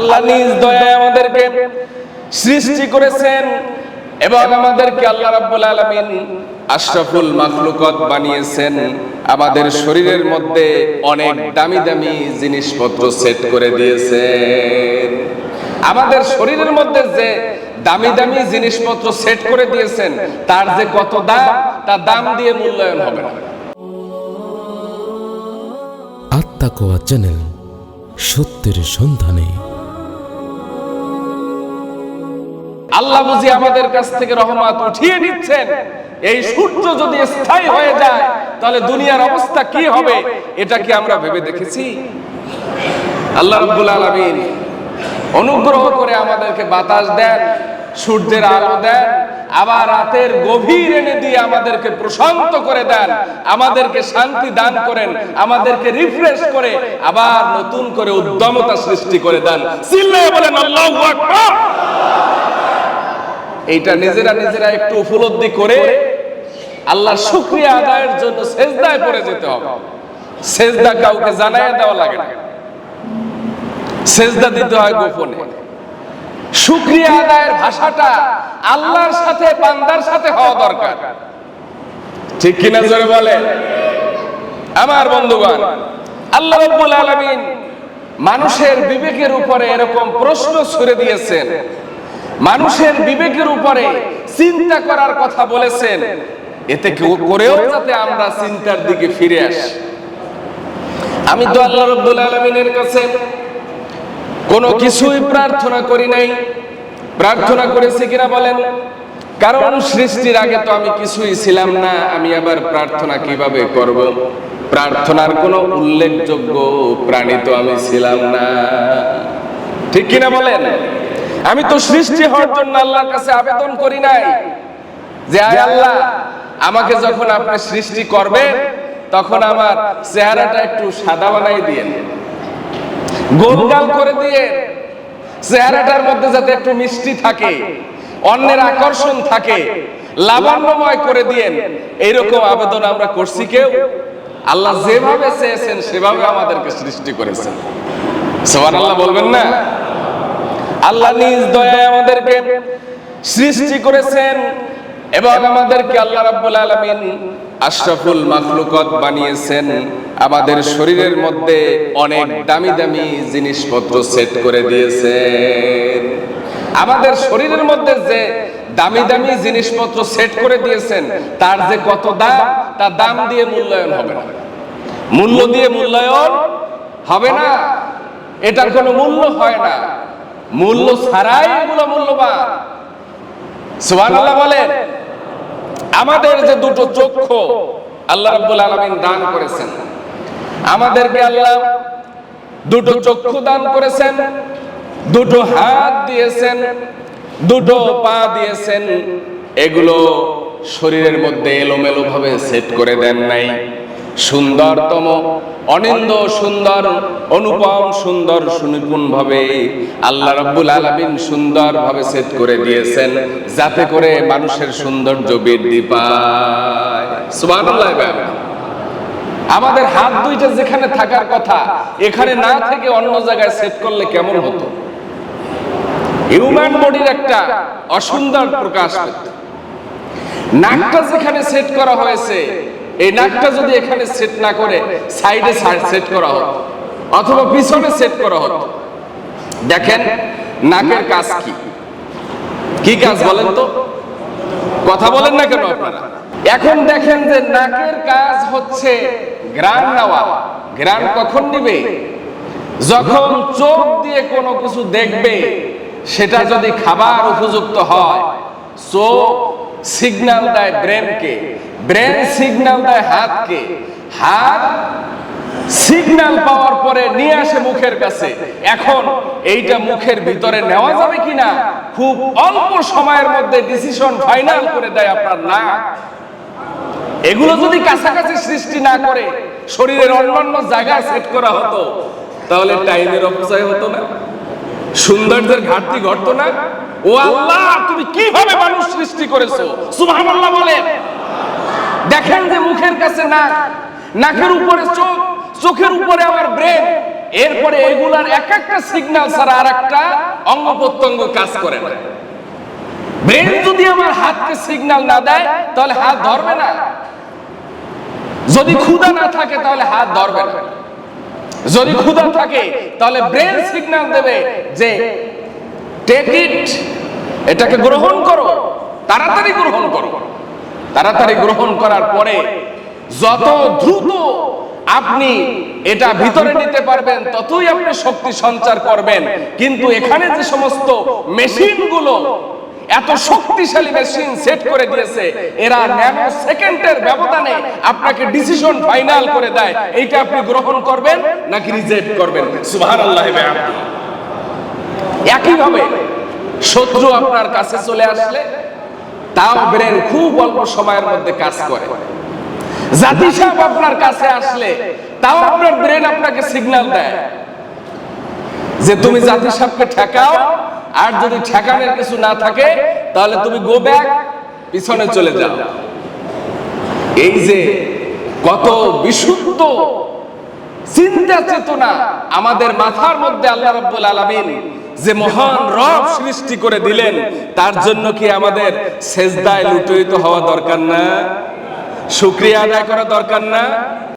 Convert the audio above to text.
আল্লাহ নিজ দয়ায় আমাদেরকে সৃষ্টি করেছেন এবং আমাদেরকে আল্লাহ রাব্বুল আলামিন আশরাফুল মাখলুকাত বানিয়েছেন। আমাদের শরীরের মধ্যে অনেক দামি দামি জিনিসপত্র সেট করে দিয়েছেন। আমাদের শরীরের মধ্যে যে দামি দামি জিনিসপত্র সেট করে দিয়েছেন, তার যে কত দাম, তার দাম দিয়ে মূল্যায়ন হবে না। আত্মাকোয়া চ্যানেল, সত্যের সন্ধানে। আল্লাহ বুঝি আমাদের কাছ থেকে রহমত উঠিয়ে নিচ্ছেন। এই সূর্য যদি স্থায়ী হয়ে যায়, তাহলে দুনিয়ার অবস্থা কি হবে? এটা কি আমরা ভেবে দেখেছি? আল্লাহ রাব্বুল আলামিন অনুগ্রহ করে আমাদেরকে বাতাস দেন, সূর্যের আলো দেন, আবার রাতের গভীর এনে দিয়ে আমাদেরকে প্রশান্ত করে দেন, আমাদেরকে শান্তি দান করেন, আমাদেরকে রিফ্রেশ করে, আবার নতুন করে উদ্যমতা সৃষ্টি করে দেন। চিল্লায় বলেন, আল্লাহু আকবার! এইটা নিজেরা নিজেরা একটু উপলব্ধি করে আল্লাহর শুকরিয়া আদায়ের জন্য সেজদায় পড়ে যেতে হবে। সেজদা কাউকে জানায় দেওয়া লাগে না। সেজদা দিতে হয় গোপনে। শুকরিয়া আদায়ের ভাষাটা আল্লাহর সাথে বান্দার সাথে হওয়া দরকার। ঠিক কিনা জোরে বলে আমার বন্ধুগণ আল্লাহ রাব্বুল আলামিন মানুষের বিবেকের উপরে এরকম প্রশ্ন ছুড়ে দিয়েছেন। মানুষের বিবেকের উপরে চিন্তা করার কথা বলেছেন। এতে কেউ করেও যাতে আমরা চিন্তার দিকে ফিরে আসি। আমি তো আল্লাহ রব্বুল আলমিনের কাছে কোনো কিছুই প্রার্থনা করি নাই। প্রার্থনা করেছি কিনা বলেন? কারণ সৃষ্টির আগে তো আমি কিছুই ছিলাম না, আমি আবার প্রার্থনা কীভাবে করব? প্রার্থনার কোনো উল্লেখযোগ্য প্রাণী তো আমি ছিলাম না। ঠিক কিনা বলেন? আমি তো সৃষ্টি হওয়ার জন্য আল্লাহর কাছে আবেদন করি নাই। যে আয় আল্লাহ আমাকে যখন আপনি সৃষ্টি করবেন তখন আমার চেহারাটা একটু সাদা বানাই দিয়ে গোলগাল করে দিয়ে চেহারাটার মধ্যে যাতে একটু মিষ্টি থাকে অন্যের আকর্ষণ থাকে লাবণ্যময় করে দিয়েন। এইরকম আবেদন আমরা করছি কেউ। আল্লাহ যেভাবে চেয়েছেন সেভাবে আমাদেরকে সৃষ্টি করেছেন। সোমান আল্লাহ বলবেন না? আল্লাহ নিজ দয়ায় আমাদেরকে সৃষ্টি করেছেন এবং আমাদেরকে আল্লাহ রাব্বুল আলামিন আশরাফুল মাখলুকাত বানিয়েছেন। আমাদের শরীরের মধ্যে অনেক দামি দামি জিনিসপত্র সেট করে দিয়েছেন। আমাদের শরীরের মধ্যে যে দামি দামি জিনিসপত্র সেট করে দিয়েছেন, তার যে কত দাম তার দাম দিয়ে মূল্যায়ন হবে না। মূল্য দিয়ে মূল্যায়ন হবে না। এটার কোনো মূল্য হয় না। মূল্য ছাড়াই এগুলো মূল্যবান। সুবহানাল্লাহ বলেন, আমাদের যে দুটো চক্ষু আল্লাহ রাব্বুল আলামিন দান করেছেন, আমাদেরকে আল্লাহ দুটো চক্ষু দান করেছেন, দুটো হাত দিয়েছেন, দুটো পা দিয়েছেন, এগুলো শরীরের মধ্যে এলোমেলো ভাবে সেট করে দেন নাই। সুন্দরতম, অনিন্দ সুন্দর, অনুপম সুন্দর সুনিপুণ ভাবে আল্লাহ রাব্বুল আলামিন সুন্দর ভাবে সেট করে দিয়েছেন, যাতে করে মানুষের সৌন্দর্য বৃদ্ধি পায়। সুবহানাল্লাহ আমাদের হাত দুইটা যেখানে থাকার কথা, এখানে না থেকে অন্য জায়গায় সেট করলে কেমন হতো? হিউম্যান বডির একটা অসুন্দর প্রকাশ নাকটা যেখানে সেট করা হয়েছে এই নাকটা যদি এখানে সেট না করে সাইডে সেট করা হতো অথবা পিছনে সেট করা হতো দেখেন নাকের কাজ কি। কি কাজ বলেন তো? কথা বলেন না কেন আপনারা? এখন দেখেন যে নাকের কাজ হচ্ছে গ্রান নেওয়া। গ্রান কখন নিবে? যখন চোখ দিয়ে কোনো কিছু দেখবে, সেটা যদি খাবার উপযুক্ত হয়, চোখ সিগন্যাল দেয় ব্রেনকে ব্রেন সিগন্যাল দেয় হাতকে। হাত সিগন্যাল পাওয়ার পরে নিয়ে আসে মুখের কাছে। এখন এইটা মুখের ভিতরে নেওয়া যাবে কিনা? খুব অল্প সময়ের মধ্যে ডিসিশন ফাইনাল করে দেয় আপনার নাক। এগুলো যদি কাছাকাছি সৃষ্টি না করে, শরীরের অন্যান্য জায়গা সেট করা হতো, তাহলে টাইমের অপচয় হতো না। সৌন্দর্যের ঘাটতি ঘটতো না। ও আল্লাহ, তুমি কীভাবে মানুষ সৃষ্টি করেছ? সুবহানাল্লাহ বলেন। দেখেন যে মুখের কাছে নাক নাকের উপরে চোখ, চোখের উপরে আমার ব্রেন এরপরে এগুলার এক একটা সিগন্যাল ছাড়া আর একটা অঙ্গ প্রত্যঙ্গ কাজ করে না। ব্রেন যদি আমার হাতকে সিগন্যাল না দেয়, তাহলে হাত ধরবে না। যদি ক্ষুধা না থাকে, তাহলে হাত ধরবে না। যদি ক্ষুধা থাকে, তাহলে ব্রেন সিগন্যাল দেবে যে টেক ইট এটাকে গ্রহণ করো, তাড়াতাড়ি গ্রহণ করো। তাড়াতাড়ি গ্রহণ করার পরে যত দ্রুত আপনি এটা ভিতরে নিতে পারবেন, ততই আপনি শক্তি সঞ্চার করবেন। কিন্তু এখানে যে সমস্ত মেশিনগুলো এত শক্তিশালী মেশিন সেট করে দিয়েছে, এরা ন্যানো সেকেন্ডের ব্যবধানে আপনাকে ডিসিশন ফাইনাল করে দেয়। এইটা আপনি গ্রহণ করবেন নাকি রিজেক্ট করবেন? সুবহানাল্লাহ একইভাবে শত্রু আপনার কাছে চলে আসলে তাও ব্রেন খুব অল্প সময়ের মধ্যে কাজ করে। জাতি সাহেব আপনার কাছে আসলে তাও আপনার ব্রেন আপনাকে সিগন্যাল দেয়। যে তুমি জাতি সাহেবকে ঠেকাও, আর যদি ঠেকানোর কিছু না থাকে, তাহলে তুমি গো ব্যাক পিছনে চলে যাও। এই যে কত বিশুদ্ধ চিন্তা চেতনা আমাদের মাথার মধ্যে আল্লাহ রাব্বুল আলামিন যে মহান রব সৃষ্টি করে দিলেন, তার জন্য কি আমাদের সেজদায় লুটিত হওয়া দরকার না? শুক্রিয়া আদায় করা দরকার না?